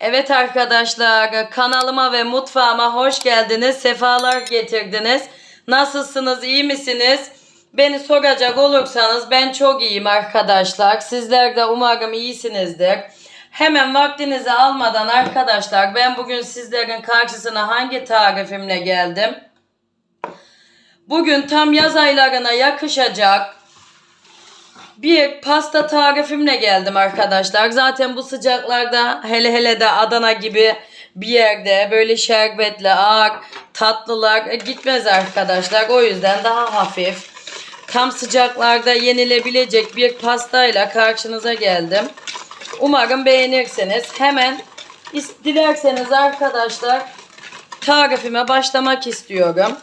Evet arkadaşlar kanalıma ve mutfağıma hoş geldiniz. Sefalar getirdiniz. Nasılsınız? iyi misiniz? Beni soracak olursanız ben çok iyiyim arkadaşlar. Sizler de umarım iyisinizdir. Hemen vaktinizi almadan arkadaşlar ben bugün sizlerin karşısına hangi tarifimle geldim? Bugün tam yaz aylarına yakışacak bir pasta tarifimle geldim arkadaşlar. Zaten bu sıcaklarda hele hele de Adana gibi bir yerde böyle şerbetli, ağır tatlılar gitmez arkadaşlar. O yüzden daha hafif, tam sıcaklarda yenilebilecek bir pastayla karşınıza geldim. Umarım beğenirsiniz. Hemen dilerseniz arkadaşlar tarifime başlamak istiyorum.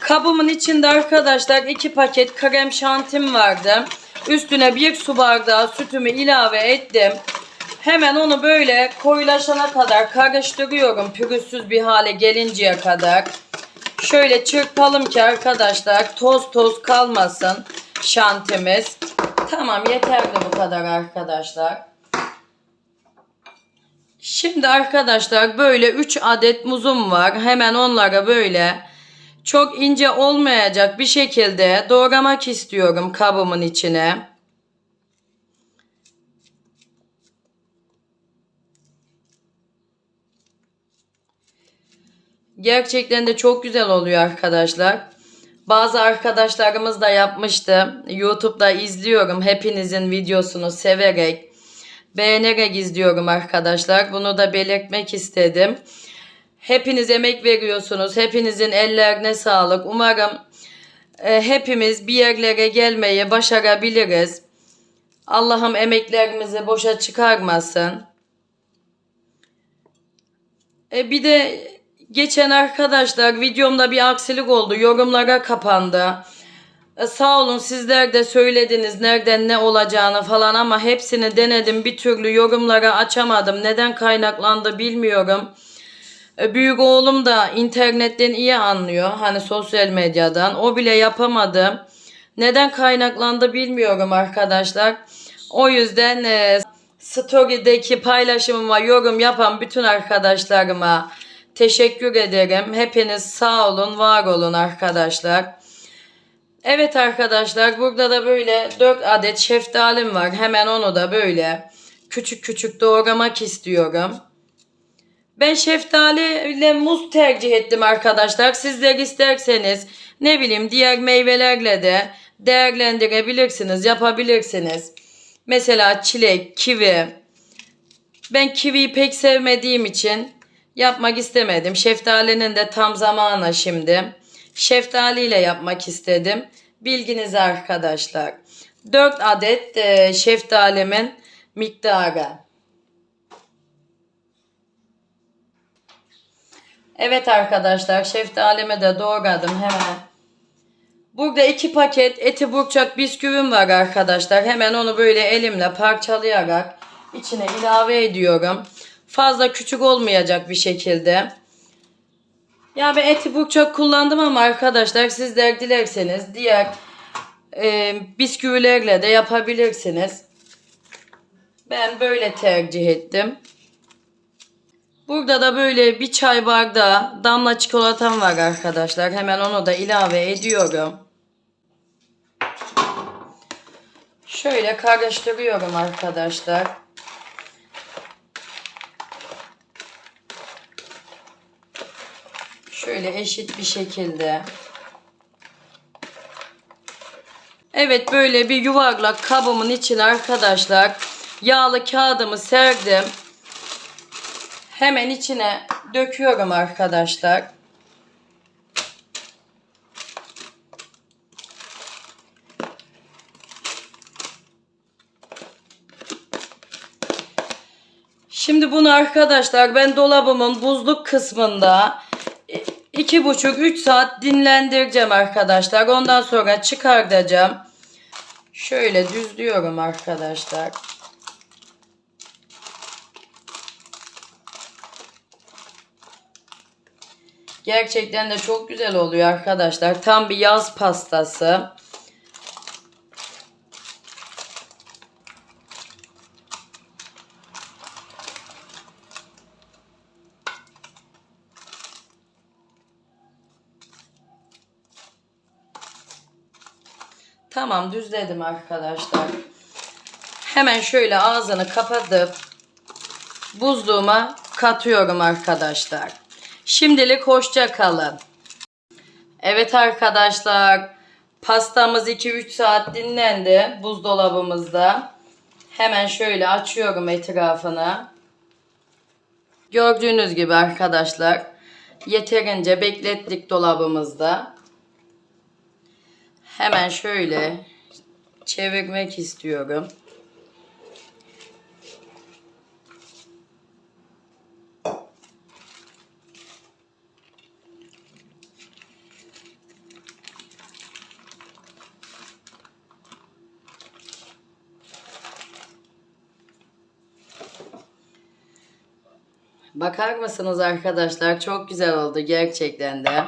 Kabımın içinde arkadaşlar iki paket krem şantim vardı. Üstüne bir su bardağı sütümü ilave ettim. Hemen onu böyle koyulaşana kadar karıştırıyorum pürüzsüz bir hale gelinceye kadar. Şöyle çırpalım ki arkadaşlar toz toz kalmasın şantimiz. Tamam yeterli bu kadar arkadaşlar. Şimdi arkadaşlar böyle 3 adet muzum var. Hemen onlara böyle çok ince olmayacak bir şekilde doğramak istiyorum kabımın içine. Gerçekten de çok güzel oluyor arkadaşlar. Bazı arkadaşlarımız da yapmıştı. YouTube'da izliyorum hepinizin videosunu severek, beğenerek izliyorum arkadaşlar. Bunu da belirtmek istedim. Hepiniz emek veriyorsunuz. Hepinizin ellerine sağlık. Umarım e, hepimiz bir yerlere gelmeyi başarabiliriz. Allah'ım emeklerimizi boşa çıkarmasın. E, bir de geçen arkadaşlar videomda bir aksilik oldu. Yorumlara kapandı. E, sağ olun sizler de söylediniz nereden ne olacağını falan ama hepsini denedim. Bir türlü yorumlara açamadım. Neden kaynaklandı bilmiyorum. E, Büyük oğlum da internetten iyi anlıyor. Hani sosyal medyadan. O bile yapamadı. Neden kaynaklandı bilmiyorum arkadaşlar. O yüzden e, story'deki paylaşımıma yorum yapan bütün arkadaşlarıma teşekkür ederim. Hepiniz sağ olun, var olun arkadaşlar. Evet arkadaşlar burada da böyle 4 adet şeftalim var. Hemen onu da böyle küçük küçük doğramak istiyorum. Ben şeftali ile muz tercih ettim arkadaşlar. Sizler isterseniz ne bileyim diğer meyvelerle de değerlendirebilirsiniz, yapabilirsiniz. Mesela çilek, kivi. Ben kiviyi pek sevmediğim için yapmak istemedim. Şeftalinin de tam zamanı şimdi. Şeftali ile yapmak istedim. Bilginize arkadaşlar. 4 adet e, şeftalimin miktarı. Evet arkadaşlar şeftalimi de doğradım hemen. Burada iki paket eti burçak bisküvim var arkadaşlar. Hemen onu böyle elimle parçalayarak içine ilave ediyorum. Fazla küçük olmayacak bir şekilde. Ya ben eti burçak kullandım ama arkadaşlar sizler dilerseniz diğer e, bisküvilerle de yapabilirsiniz. Ben böyle tercih ettim. Burada da böyle bir çay bardağı damla çikolatam var arkadaşlar. Hemen onu da ilave ediyorum. Şöyle karıştırıyorum arkadaşlar. Şöyle eşit bir şekilde. Evet böyle bir yuvarlak kabımın içine arkadaşlar yağlı kağıdımı serdim. Hemen içine döküyorum arkadaşlar. Şimdi bunu arkadaşlar ben dolabımın buzluk kısmında e, iki buçuk üç saat dinlendireceğim arkadaşlar. Ondan sonra çıkartacağım. Şöyle düzlüyorum arkadaşlar. Gerçekten de çok güzel oluyor arkadaşlar. Tam bir yaz pastası. Tamam düzledim arkadaşlar. Hemen şöyle ağzını kapatıp buzluğuma katıyorum arkadaşlar. Şimdilik hoşça kalın. Evet arkadaşlar pastamız 2-3 saat dinlendi buzdolabımızda. Hemen şöyle açıyorum etrafını. Gördüğünüz gibi arkadaşlar yeterince beklettik dolabımızda. Hemen şöyle çevirmek istiyorum. Bakar mısınız arkadaşlar? Çok güzel oldu gerçekten de.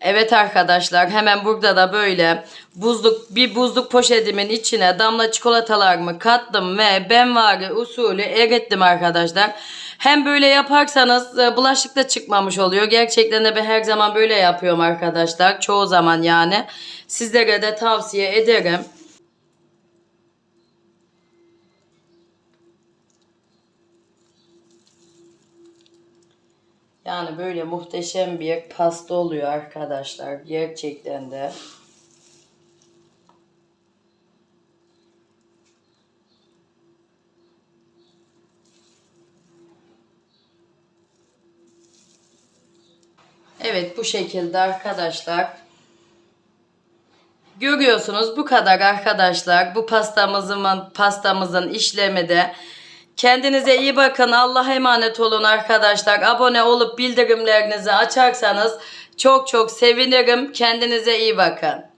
Evet arkadaşlar hemen burada da böyle buzluk bir buzluk poşetimin içine damla çikolatalarımı kattım ve benvari usulü erittim arkadaşlar. Hem böyle yaparsanız e, bulaşık da çıkmamış oluyor. Gerçekten de ben her zaman böyle yapıyorum arkadaşlar. Çoğu zaman yani. Sizlere de tavsiye ederim. Yani böyle muhteşem bir pasta oluyor arkadaşlar. Gerçekten de. Evet bu şekilde arkadaşlar. Görüyorsunuz bu kadar arkadaşlar. Bu pastamızın pastamızın işlemi de. Kendinize iyi bakın. Allah'a emanet olun arkadaşlar. Abone olup bildirimlerinizi açarsanız çok çok sevinirim. Kendinize iyi bakın.